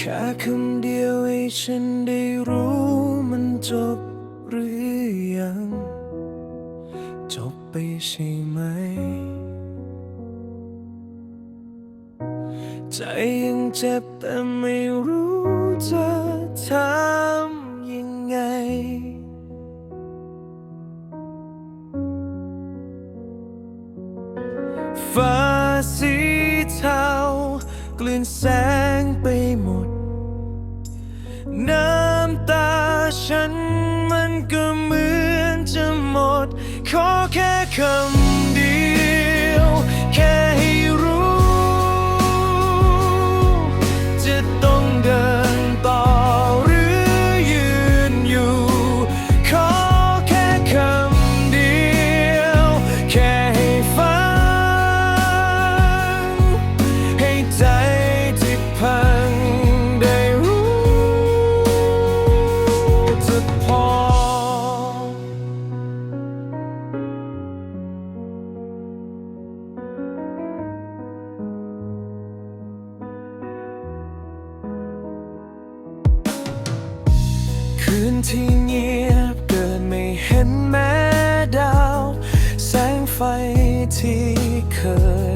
แค่คำเดียวให้ฉันได้รู้มันจบหรือยัง จบไปใช่ไหม ใจยังเจ็บแต่ไม่รู้จะทำยังไง ฟ้าสีเทากลืนแสง 고개가 一颗。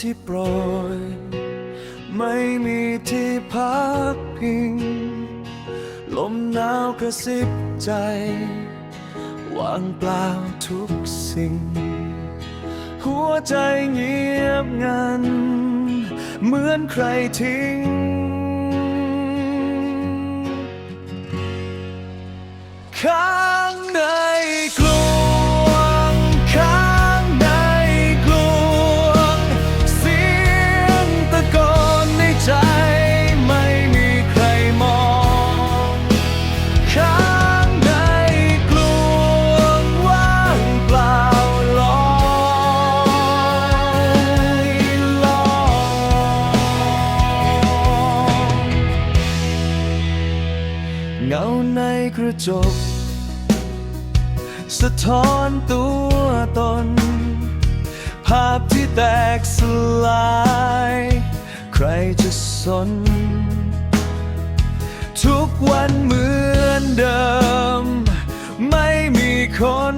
ที่โปรย ไม่มีที่พักพิง ลมหนาวกระซิบใจวางเปล่าทุกสิ่ง หัวใจเงียบงัน เหมือนใครทิ้ง ข้างใน สะท้อนตัวตน ภาพที่แตกสลาย ใครจะสน ทุกวันเหมือนเดิม ไม่มีคน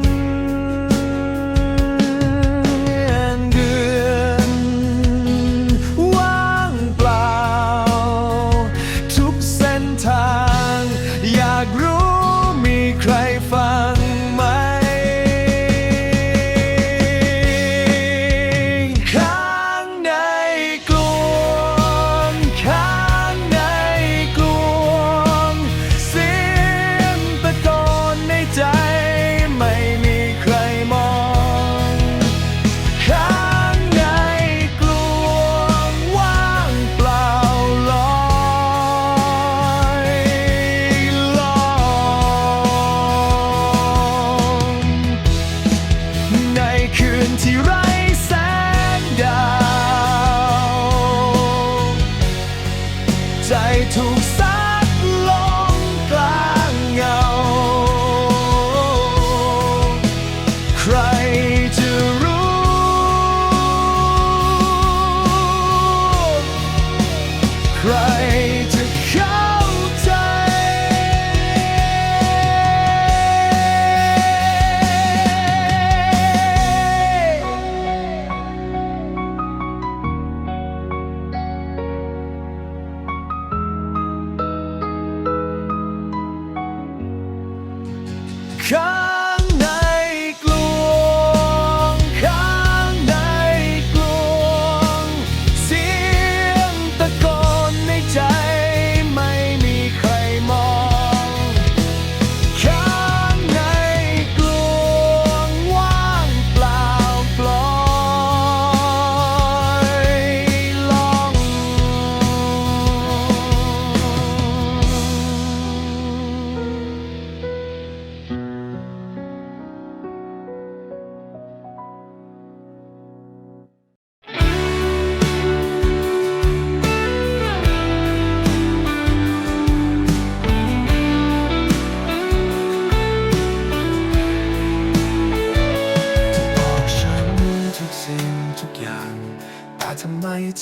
ข้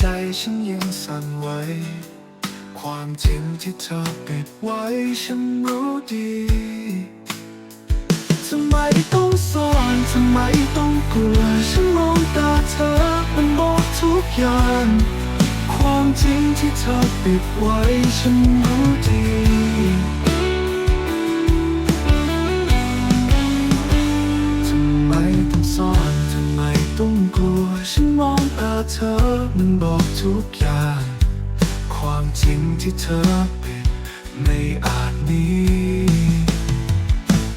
ใจฉันยังสั่นไหว ความจริงที่เธอปิดไว้ฉันรู้ดีทำไมต้องซ่อนทำไมต้องกลัวฉันมองตาเธอมันบอกทุกอย่าง ความจริงที่เธอปิดไว้ฉันรู้ดี เธอมันบอกทุกอย่าง ความจริงที่เธอเปิดไม่อาจนี้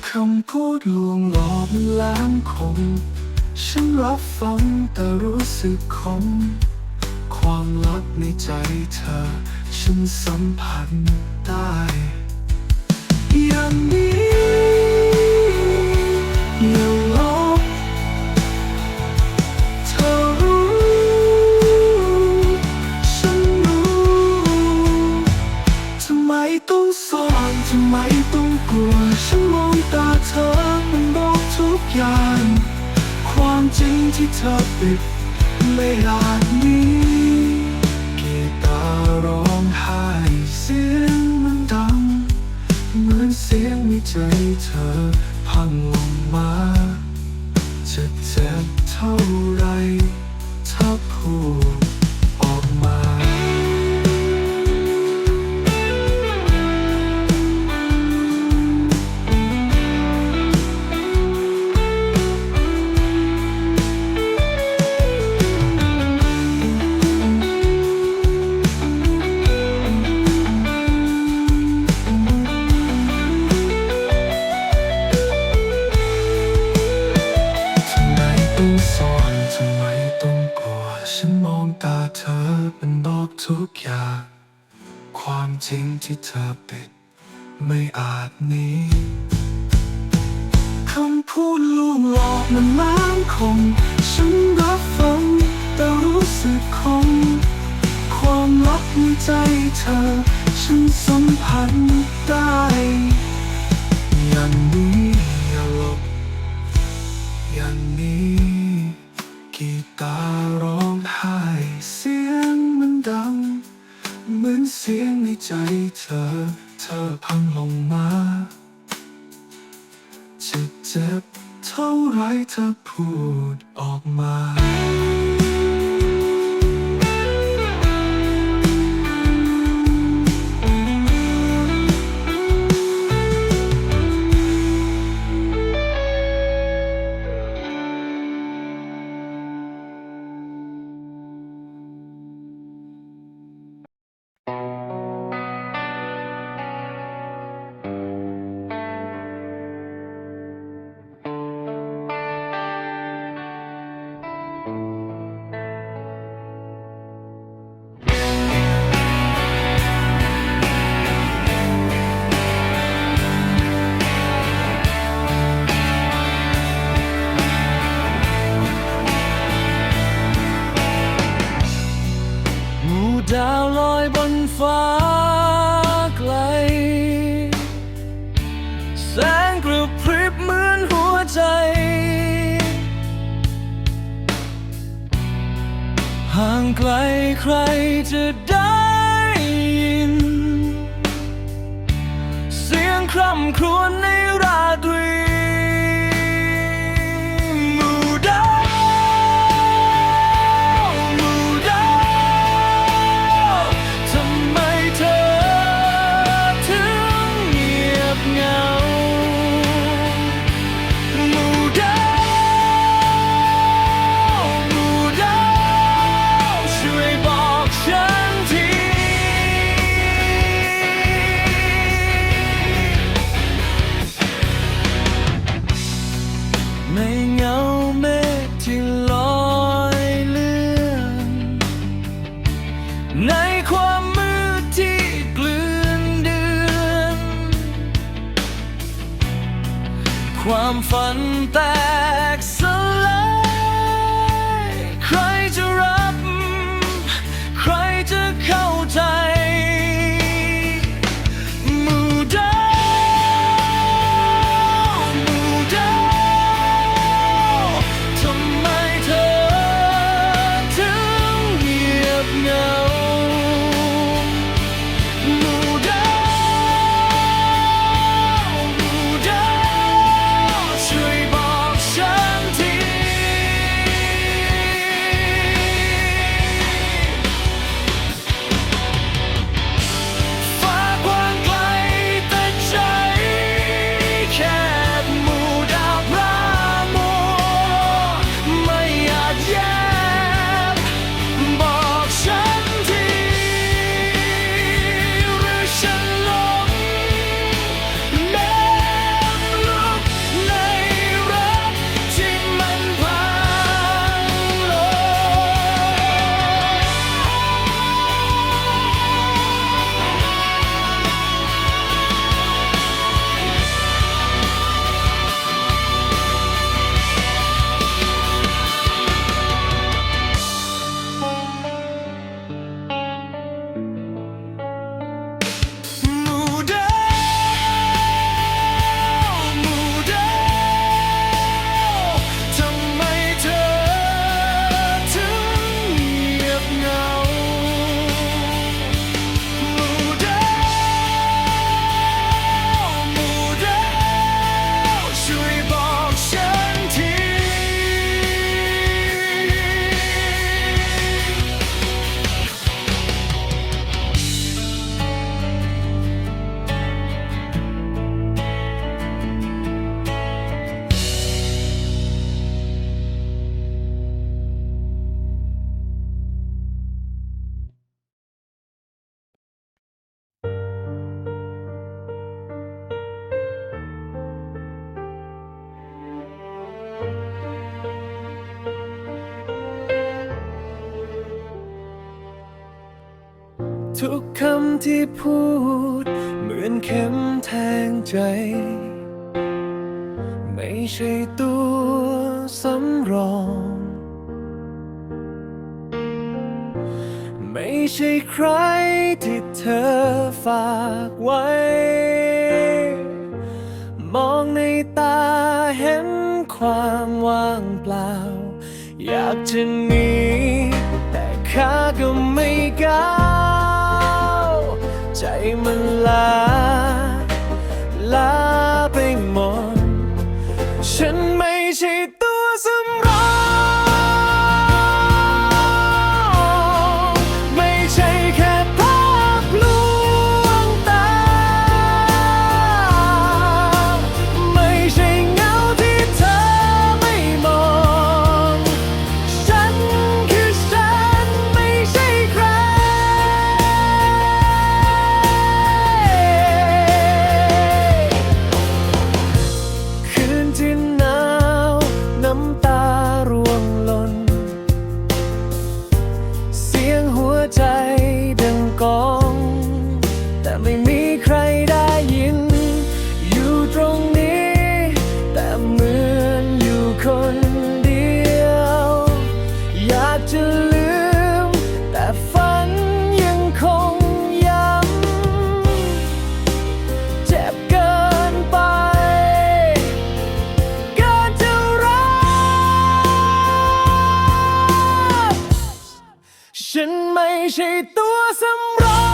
คำพูดลวงหลอกมันแหลมคมฉันรับฟังแต่รู้สึกคมความลับในใจเธอ ฉันสัมผัสได้ อย่างนี้ อปิดไม่อาจนี้คำพูดลวงหลอกมันมั่นคง ฉันรับฟังแต่รู้สึกคง ความลับในใจเธอ ฉันสัมผัสได้ จะเจ็บเท่าไรเธอพูดออกมาูดาวลอยบนฟ้า ความฝันแต่ ทุกคำที่พูด เหมือนเข็มแทงใจ ไม่ใช่ตัวสำรอง ไม่ใช่ใครที่เธอฝากไว้ มองในตาเห็นความว่างเปล่า อยากจะหนีแต่ข้าก็ไม่กล้า ใจมันลาลา ใช่ตัวสำรอง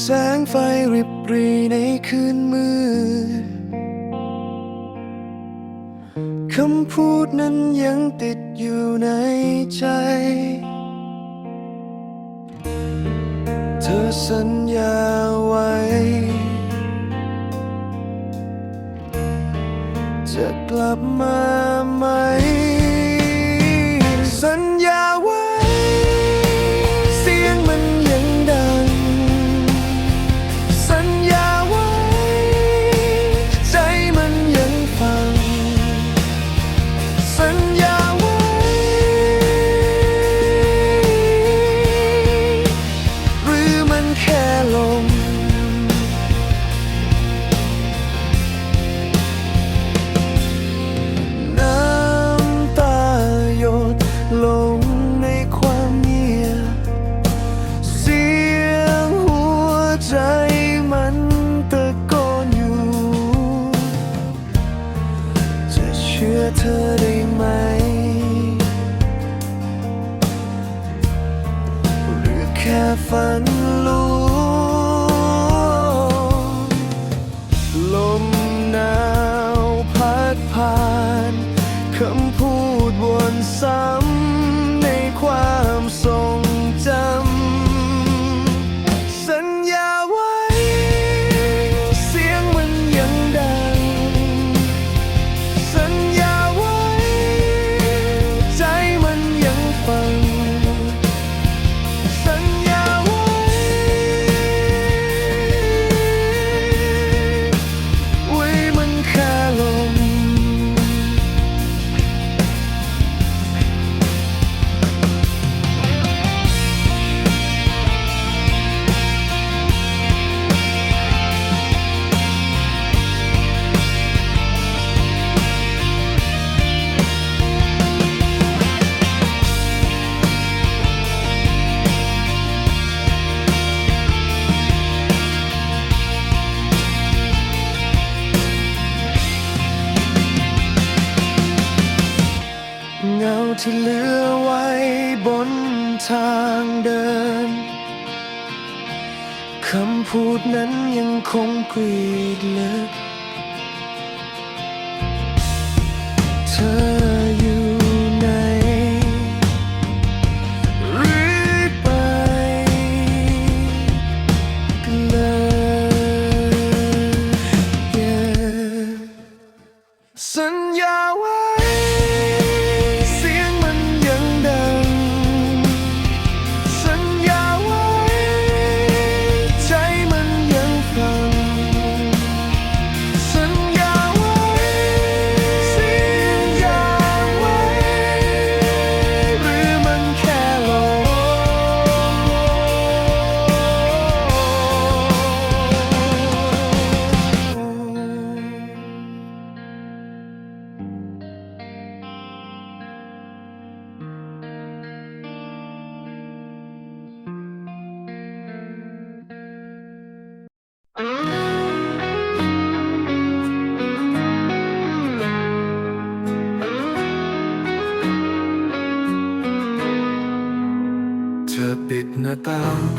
แสงไฟริบรีในคืนมืดคำพูดนั้นยังติดอยู่ในใจ เธอสัญญาไว้ จะกลับมาไหม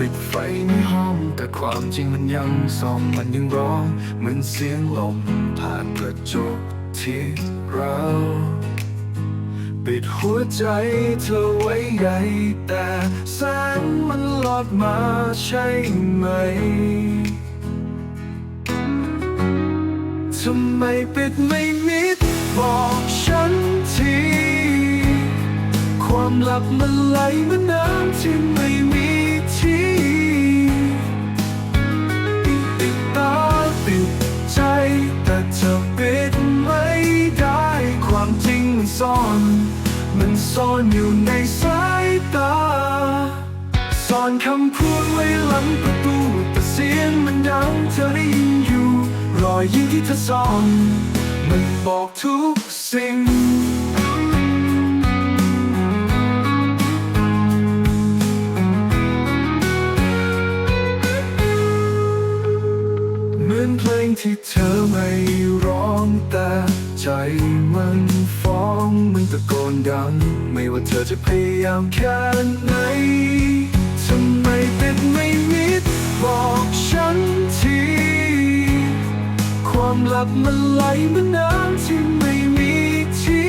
ปิดไฟในห้อง แต่ความจริงมันยังส่องมันยังร้อง เหมือนเสียงลมผ่านกระจกที่เราปิดหัวใจเธอไว้ใหญ่ แต่แสงมันลอดมาใช่ไหม ทำไมปิดไม่มิดบอกฉันที ความลับมันไหลเหมือนน้ำที่ไม่มี ซ่อนอยู่ในสายตาซ่อนคำพูดไว้หลังประตูแต่เสียงมันดังเธอได้ยินอยู่ รอยยิ้มที่เธอซ่อน มันบอกทุกสิ่งเหมือนเพลงที่เธอไม่ร้องแต่ใจมัน องมึงตะโกนดัง ไม่ว่าเธอจะพยายามแค่ไหนทำไมเป็นไม่มิดบอกฉันที ความลับมันไหลมาน้ำที่ไม่มีที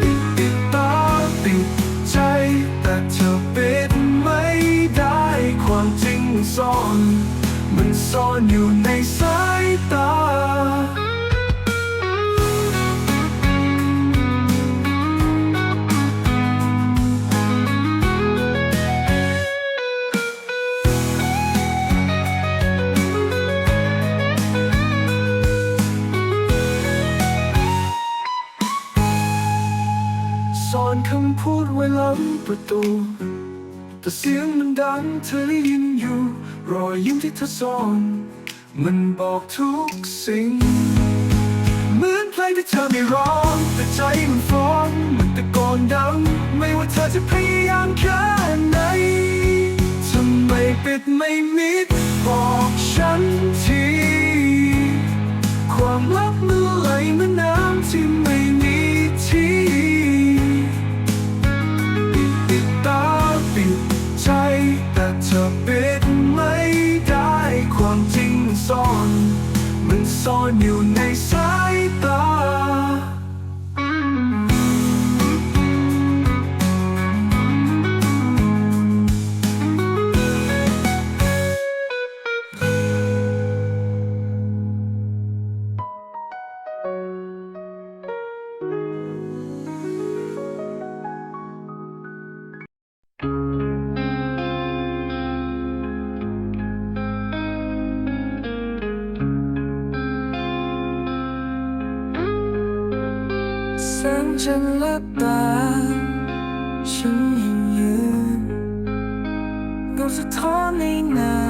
ปิดปิดตาปิดใจ เธอได้ยินอยู่ รอยยิ้มที่เธอซ่อน มันบอกทุกสิ่ง เหมือนเพลงที่เธอไม่ร้อง แต่ใจมันฟ้องมันตะโกนดัง ไม่ว่าเธอจะพยายามแค่ไหนทำไมปิดไม่มิดบอกฉันที nos autres en est